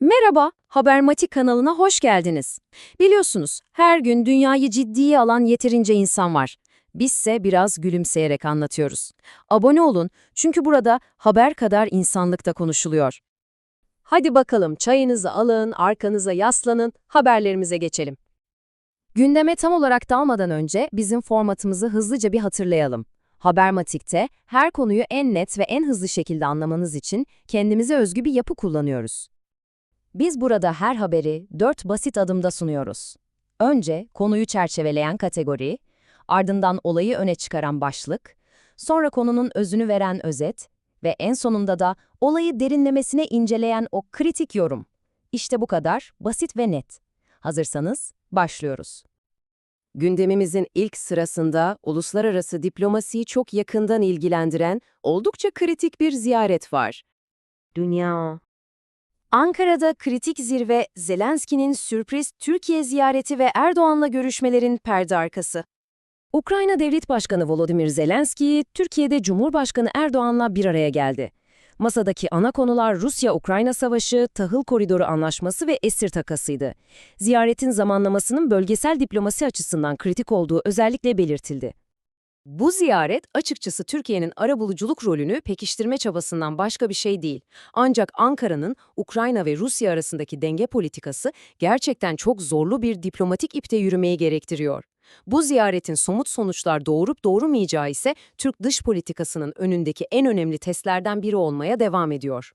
Merhaba, Habermatik kanalına hoş geldiniz. Biliyorsunuz, her gün dünyayı ciddiye alan yeterince insan var. Bizse biraz gülümseyerek anlatıyoruz. Abone olun çünkü burada haber kadar insanlıkta konuşuluyor. Hadi bakalım çayınızı alın, arkanıza yaslanın, haberlerimize geçelim. Gündeme tam olarak dalmadan önce bizim formatımızı hızlıca bir hatırlayalım. Habermatik'te her konuyu en net ve en hızlı şekilde anlamanız için kendimize özgü bir yapı kullanıyoruz. Biz burada her haberi dört basit adımda sunuyoruz. Önce konuyu çerçeveleyen kategori, ardından olayı öne çıkaran başlık, sonra konunun özünü veren özet ve en sonunda da olayı derinlemesine inceleyen o kritik yorum. İşte bu kadar basit ve net. Hazırsanız başlıyoruz. Gündemimizin ilk sırasında uluslararası diplomasiyi çok yakından ilgilendiren oldukça kritik bir ziyaret var. Dünya. Ankara'da kritik zirve, Zelenski'nin sürpriz Türkiye ziyareti ve Erdoğan'la görüşmelerin perde arkası. Ukrayna Devlet Başkanı Volodymyr Zelenski, Türkiye'de Cumhurbaşkanı Erdoğan'la bir araya geldi. Masadaki ana konular Rusya-Ukrayna savaşı, tahıl koridoru anlaşması ve esir takasıydı. Ziyaretin zamanlamasının bölgesel diplomasi açısından kritik olduğu özellikle belirtildi. Bu ziyaret açıkçası Türkiye'nin arabuluculuk rolünü pekiştirme çabasından başka bir şey değil. Ancak Ankara'nın Ukrayna ve Rusya arasındaki denge politikası gerçekten çok zorlu bir diplomatik ipte yürümeyi gerektiriyor. Bu ziyaretin somut sonuçlar doğurup doğurmayacağı ise Türk dış politikasının önündeki en önemli testlerden biri olmaya devam ediyor.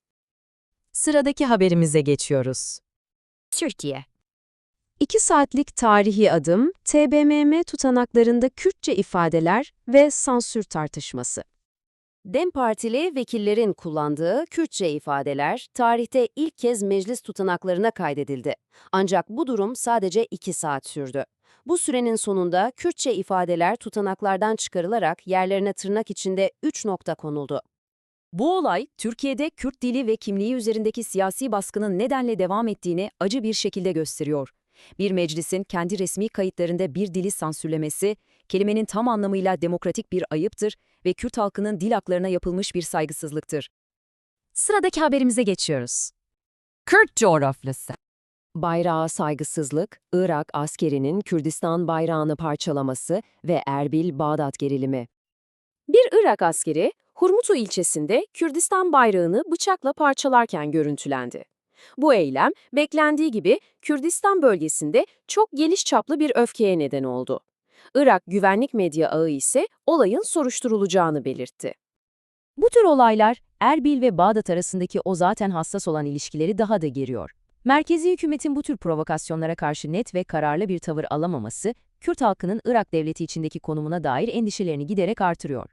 Sıradaki haberimize geçiyoruz. Türkiye. 2 saatlik tarihi adım, TBMM tutanaklarında Kürtçe ifadeler ve sansür tartışması. DEM Partili vekillerin kullandığı Kürtçe ifadeler tarihte ilk kez meclis tutanaklarına kaydedildi. Ancak bu durum sadece 2 saat sürdü. Bu sürenin sonunda Kürtçe ifadeler tutanaklardan çıkarılarak yerlerine tırnak içinde 3 nokta konuldu. Bu olay, Türkiye'de Kürt dili ve kimliği üzerindeki siyasi baskının nedenle devam ettiğini acı bir şekilde gösteriyor. Bir meclisin kendi resmi kayıtlarında bir dili sansürlemesi, kelimenin tam anlamıyla demokratik bir ayıptır ve Kürt halkının dil haklarına yapılmış bir saygısızlıktır. Sıradaki haberimize geçiyoruz. Kürt coğrafyası. Bayrağa saygısızlık, Irak askerinin Kürdistan bayrağını parçalaması ve Erbil-Bağdat gerilimi. Bir Irak askeri, Hurmutu ilçesinde Kürdistan bayrağını bıçakla parçalarken görüntülendi. Bu eylem, beklendiği gibi Kürdistan bölgesinde çok geniş çaplı bir öfkeye neden oldu. Irak güvenlik medya ağı ise olayın soruşturulacağını belirtti. Bu tür olaylar Erbil ve Bağdat arasındaki o zaten hassas olan ilişkileri daha da geriyor. Merkezi hükümetin bu tür provokasyonlara karşı net ve kararlı bir tavır alamaması, Kürt halkının Irak devleti içindeki konumuna dair endişelerini giderek artırıyor.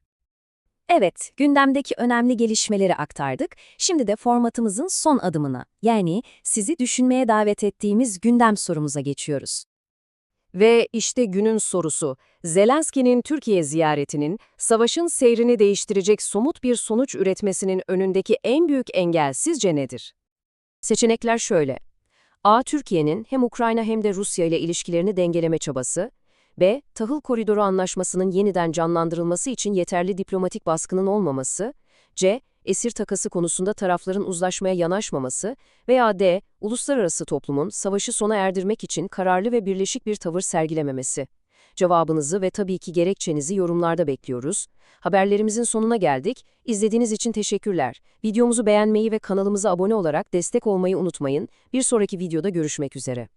Evet, gündemdeki önemli gelişmeleri aktardık. Şimdi de formatımızın son adımına, yani sizi düşünmeye davet ettiğimiz gündem sorumuza geçiyoruz. Ve işte günün sorusu, Zelenski'nin Türkiye ziyaretinin savaşın seyrini değiştirecek somut bir sonuç üretmesinin önündeki en büyük engel sizce nedir? Seçenekler şöyle. A. Türkiye'nin hem Ukrayna hem de Rusya ile ilişkilerini dengeleme çabası. B. Tahıl Koridoru Anlaşması'nın yeniden canlandırılması için yeterli diplomatik baskının olmaması. C. Esir takası konusunda tarafların uzlaşmaya yanaşmaması. Veya D. Uluslararası toplumun savaşı sona erdirmek için kararlı ve birleşik bir tavır sergilememesi. Cevabınızı ve tabii ki gerekçenizi yorumlarda bekliyoruz. Haberlerimizin sonuna geldik. İzlediğiniz için teşekkürler. Videomuzu beğenmeyi ve kanalımıza abone olarak destek olmayı unutmayın. Bir sonraki videoda görüşmek üzere.